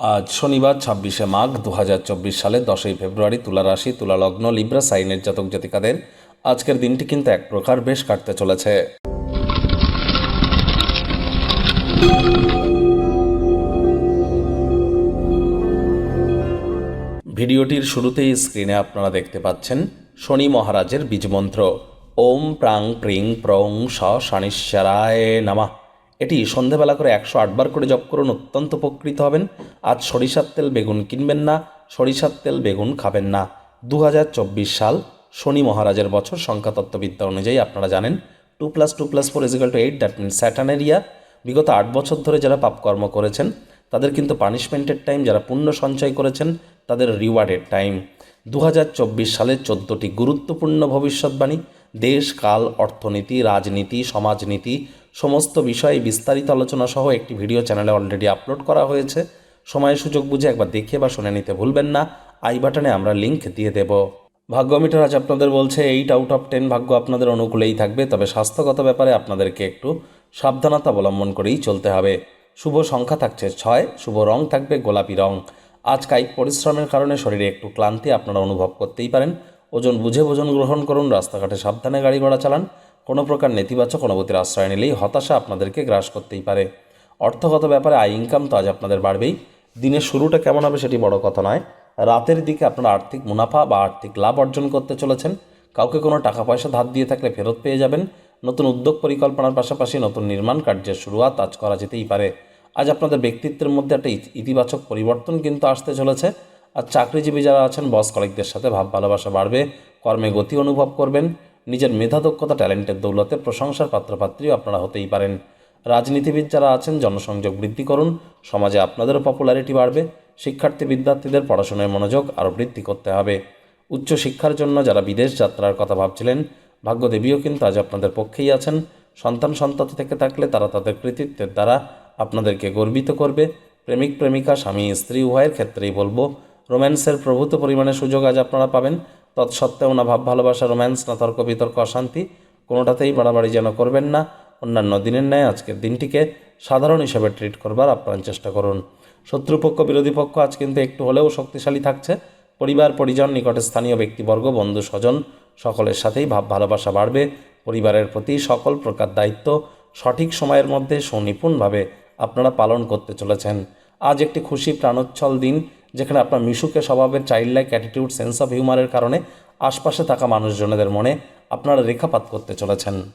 আজ শনিবার, ছাব্বিশে মাঘ দু সালের দশই ফেব্রুয়ারি তুলা রাশি, তুলা লগ্ন, লিব্রা সাইনের জাতক জাতিকাদের আজকের দিনটি কিন্তু এক প্রকার বেশ কাটতে চলেছে। ভিডিওটির শুরুতেই স্ক্রিনে আপনারা দেখতে পাচ্ছেন শনি মহারাজের বীজমন্ত্র। ওম প্রাং প্রিং প্রং স শনিশ্বরায় নামা। এটি সন্ধেবেলা করে একশো আটবার করে জপ করুন, অত্যন্ত উপকৃত হবেন। আজ সরিষার তেল বেগুন কিনবেন না, সরিষার তেল বেগুন খাবেন না। দু হাজার চব্বিশ সাল শনি মহারাজের বছর সংখ্যাতত্ত্ববিদ্যা অনুযায়ী আপনারা জানেন, two plus two plus four equal to eight, that mean স্যাটানের year বিগত আট বছর ধরে যারা পাপকর্ম করেছেন, তাদের কিন্তু পানিশমেন্টের টাইম, যারা পুণ্য সঞ্চয় করেছেন, তাদের রিওয়ার্ডের টাইম। দু হাজার চব্বিশ সালের চোদ্দোটি গুরুত্বপূর্ণ ভবিষ্যৎবাণী, দেশ, কাল, অর্থনীতি, রাজনীতি, সমাজনীতি সমস্ত বিষয়ে বিস্তারিত আলোচনা সহ একটি ভিডিও চ্যানেলে অলরেডি আপলোড করা হয়েছে। সময় সুযোগ বুঝে একবার দেখে বা শুনে নিতে ভুলবেন না। আই বাটনে আমরা লিংক দিয়ে দেব। ভাগ্য মিটার আজ আপনাদের বলছে এইট আউট অফ টেন ভাগ্য আপনাদের অনুকূলেই থাকবে, তবে স্বাস্থ্যগত ব্যাপারে আপনাদেরকে একটু সাবধানতা অবলম্বন করেই চলতে হবে। শুভ সংখ্যা থাকছে ছয়, শুভ রং থাকবে গোলাপি রং। আজ কায়িক পরিশ্রমের কারণে শরীরে একটু ক্লান্তি আপনারা অনুভব করতেই পারেন। ওজন বুঝে ওজন গ্রহণ করুন, রাস্তাঘাটে সাবধানে গাড়ি ঘোড়া চালান। কোনো প্রকার নেতিবাচক অনুভূতির আশ্রয় নিলেই হতাশা আপনাদেরকে গ্রাস করতেই পারে। অর্থগত ব্যাপারে আয় ইনকাম তো আজ আপনাদের বাড়বেই। দিনের শুরুটা কেমন হবে সেটি বড় কথা নয়। রাতের দিকে আপনারা আর্থিক মুনাফা বা আর্থিক লাভ অর্জন করতে চলেছেন। কাউকে কোনো টাকা পয়সা ধার দিয়ে থাকলে ফেরত পেয়ে যাবেন। নতুন উদ্যোগ পরিকল্পনার পাশাপাশি নতুন নির্মাণ কার্যের শুরুয়াত আজ করা যেতেই পারে। আজ আপনাদের ব্যক্তিত্বের মধ্যে একটা ইতি- ইতিবাচক পরিবর্তন কিন্তু আসতে চলেছে। আর চাকরিজীবী যারা আছেন বস কলিকদের সাথে ভাব ভালোবাসা বাড়বে। কর্মে গতি অনুভব করবেন। নিজের মেধা দক্ষতা ট্যালেন্টের দৌলতে প্রশংসার পাত্রপাত্রীও আপনারা হতেই পারেন। রাজনীতিবিদ যারা আছেন, জনসংযোগ বৃদ্ধি করুন। সমাজে আপনাদেরও পপুলারিটি বাড়বে। শিক্ষার্থী, বিদ্যার্থীদের পড়াশোনায় মনোযোগ আরও বৃদ্ধি করতে হবে। উচ্চশিক্ষার জন্য যারা বিদেশ যাত্রার কথা ভাবছিলেন, ভাগ্যদেবীও কিন্তু আজ আপনাদের পক্ষেই আছেন। সন্তান, সন্ততি থেকে থাকলে তারা তাদের কৃতিত্বের দ্বারা আপনাদেরকে গর্বিত করবে। প্রেমিক, প্রেমিকা, স্বামী, স্ত্রী, উভয়ের ক্ষেত্রেই বলব, রোম্যান্সের প্রভূত পরিমাণে সুযোগ আজ আপনারা পাবেন। তৎসত্ত্বেও না ভাব, ভালোবাসা, রোম্যান্স, না তর্ক, বিতর্ক, অশান্তি, কোনোটাতেই বাড়াবাড়ি যেন করবেন না। অন্যান্য দিনের ন্যায় আজকের দিনটিকে সাধারণ হিসেবে ট্রিট করবার আপ্রাণ চেষ্টা করুন। শত্রুপক্ষ, বিরোধী পক্ষ আজ কিন্তু একটু হলেও শক্তিশালী থাকছে। পরিবার, পরিজন, নিকটে স্থানীয় ব্যক্তিবর্গ, বন্ধু, স্বজন, সকলের সাথেই ভাব, ভালোবাসা বাড়বে। পরিবারের প্রতি সকল প্রকার দায়িত্ব সঠিক সময়ের মধ্যে সুনিপুণভাবে আপনারা পালন করতে চলেছেন। আজ একটি খুশি প্রাণোচ্ছল দিন। যেখানে আপনার মিশুকে স্বভাবের child like attitude sense of হিউমারের কারণে আশপাশে থাকা মানুষজনেদের মনে আপনারা রেখাপাত করতে চলেছেন।